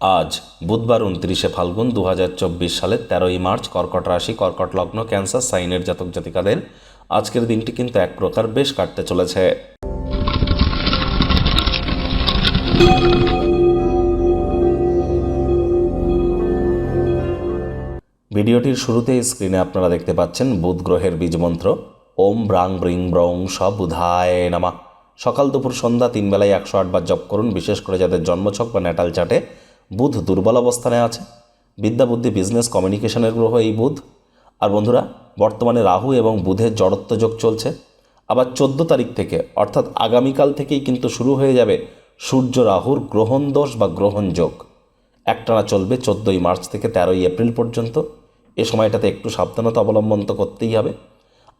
আজ বুধবার উনত্রিশে ফাল্গুন দু হাজার চব্বিশ সালের তেরোই মার্চ কর্কট রাশি, কর্কট লগ্ন, ক্যান্সার, সাইনের জাতক জাতিকাদের আজকের দিনটি কিন্তু এক প্রকার বেশ কাটতে চলেছে। ভিডিওটির শুরুতেই স্ক্রিনে আপনারা দেখতে পাচ্ছেন বুধ গ্রহের বীজমন্ত্র ওম ব্রাং ব্রিং ব্রং সব নামা। সকাল দুপুর সন্ধ্যা তিন বেলায় একশো আটবার জপ করুন, বিশেষ করে যাদের জন্মছক বা ন্যাটাল চাটে। বুধ দুর্বল অবস্থানে আছে। বিদ্যা বুদ্ধি বিজনেস কমিউনিকেশনের গ্রহ এই বুধ। আর বন্ধুরা, বর্তমানে রাহু এবং বুধের জড়ত্ব যোগ চলছে। আবার চোদ্দ তারিখ থেকে, অর্থাৎ আগামীকাল থেকেই কিন্তু শুরু হয়ে যাবে সূর্য রাহুর গ্রহণ দোষ বা গ্রহণ যোগ। একটানা চলবে চোদ্দোই মার্চ থেকে তেরোই এপ্রিল পর্যন্ত। এ সময়টাতে একটু সাবধানতা অবলম্বন তো করতেই হবে।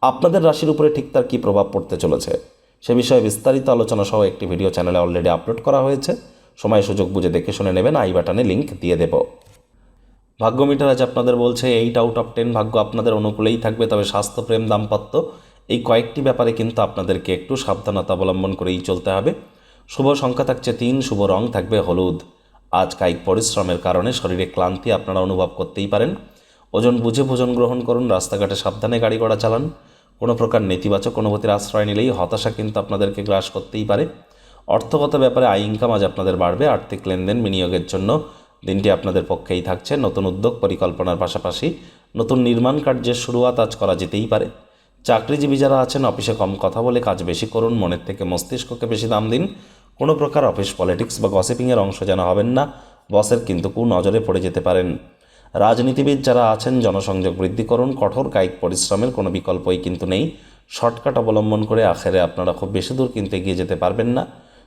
আপনাদের রাশির উপরে ঠিক তার কী প্রভাব পড়তে চলেছে? সে বিষয়ে বিস্তারিত আলোচনা সহ একটি ভিডিও চ্যানেলে অলরেডি আপলোড করা হয়েছে। সময়, সুযোগ বুঝে দেখে শুনে নেবেন, আই বাটনে লিঙ্ক দিয়ে দেব। ভাগ্য মিটার আজ আপনাদের বলছে এইট আউট অফ টেন ভাগ্য আপনাদের অনুকূলেই থাকবে, তবে স্বাস্থ্য, প্রেম, দাম্পত্য, এই কয়েকটি ব্যাপারে কিন্তু আপনাদেরকে একটু সাবধানতা অবলম্বন করেই চলতে হবে। শুভ সংখ্যা থাকছে তিন, শুভ রং থাকবে হলুদ। আজ কায়িক পরিশ্রমের কারণে শরীরে ক্লান্তি আপনারা অনুভব করতেই পারেন। ওজন বুঝে ভোজন গ্রহণ করুন, রাস্তাঘাটে সাবধানে গাড়ি ঘোড়া চালান। কোনো প্রকার নেতিবাচক অনুভূতির আশ্রয় নিলেই হতাশা কিন্তু আপনাদেরকে গ্রাস করতেই পারে। অর্থগত ব্যাপারে আয় ইনকাম আজ আপনাদের বাড়বে, আর্থিক লেনদেন বিনিয়োগের জন্য দিনটি আপনাদের পক্ষেই থাকছে। নতুন উদ্যোগ পরিকল্পনার পাশাপাশি নতুন নির্মাণ কার্যের শুরুয়াত আজ করা যেতেই পারে। চাকরিজীবী যারা আছেন, অফিসে কম কথা বলে কাজ বেশি করুন, মনের থেকে মস্তিষ্ককে বেশি দাম দিন। কোনো প্রকার অফিস পলিটিক্স বা গসিপিংয়ের অংশ যেন হবেন না, বসের কিন্তু কু নজরে পড়ে যেতে পারেন। রাজনীতিবিদ যারা আছেন, জনসংযোগ বৃদ্ধি করুন, কঠোর কায়িক পরিশ্রমের কোনো বিকল্পই কিন্তু নেই। শর্টকাট অবলম্বন করে আখেরে আপনারা খুব বেশি দূর কিন্তু এগিয়ে যেতে পারবেন না।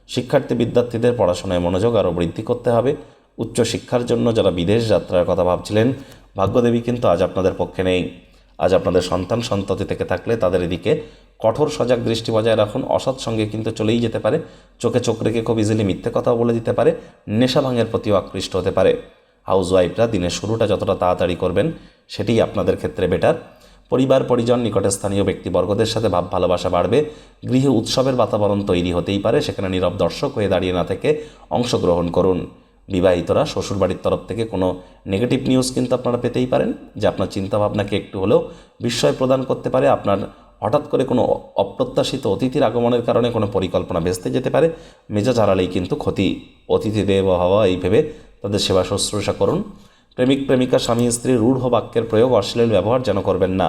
শিক্ষার্থী বিদ্যার্থীদের পড়াশোনায় মনোযোগ আরও বৃদ্ধি করতে হবে। উচ্চ শিক্ষার জন্য যারা বিদেশ যাত্রার কথা ভাবছিলেন, ভাগ্যদেবী কিন্তু আজ আপনাদের পক্ষে নেই। আজ আপনাদের সন্তান সন্ততি থেকে থাকলে তাদের এদিকে কঠোর সজাগ দৃষ্টি বজায় রাখুন। অসৎ সঙ্গে কিন্তু চলেই যেতে পারে। চোখে চোখ রেখে খুব ইজিলি মিথ্যে কথাও বলে দিতে পারে। নেশা ভাঙের প্রতিও আকৃষ্ট হতে পারে। হাউস ওয়াইফরা দিনের শুরুটা যতটা তাড়াতাড়ি করবেন, সেটিই আপনাদের ক্ষেত্রে বেটার পরিবার, পরিজন নিকটে স্থানীয় ব্যক্তিবর্গদের সাথে ভাব ভালোবাসা বাড়বে। গৃহে উৎসবের বাতাবরণ তৈরি হতেই পারে, সেখানে নীরব দর্শক হয়ে দাঁড়িয়ে না থেকে অংশগ্রহণ করুন। বিবাহিতরা, শ্বশুরবাড়ির তরফ থেকে কোনো নেগেটিভ নিউজ কিন্তু আপনারা পেতেই পারেন, যে আপনার চিন্তাভাবনাকে একটু হলেও বিস্ময় প্রদান করতে পারে। আপনার হঠাৎ করে কোনো অপ্রত্যাশিত অতিথির আগমনের কারণে কোনো পরিকল্পনা ভেস্তে যেতে পারে। মেজাজ হারালেই কিন্তু ক্ষতি। অতিথি দেব হওয়া, এই ভেবে তাদের সেবা শুশ্রূষা করুন। প্রেমিক প্রেমিকা স্বামী স্ত্রী রূঢ় বাক্যের প্রয়োগ অশ্লীল ব্যবহার যেন করবেন না।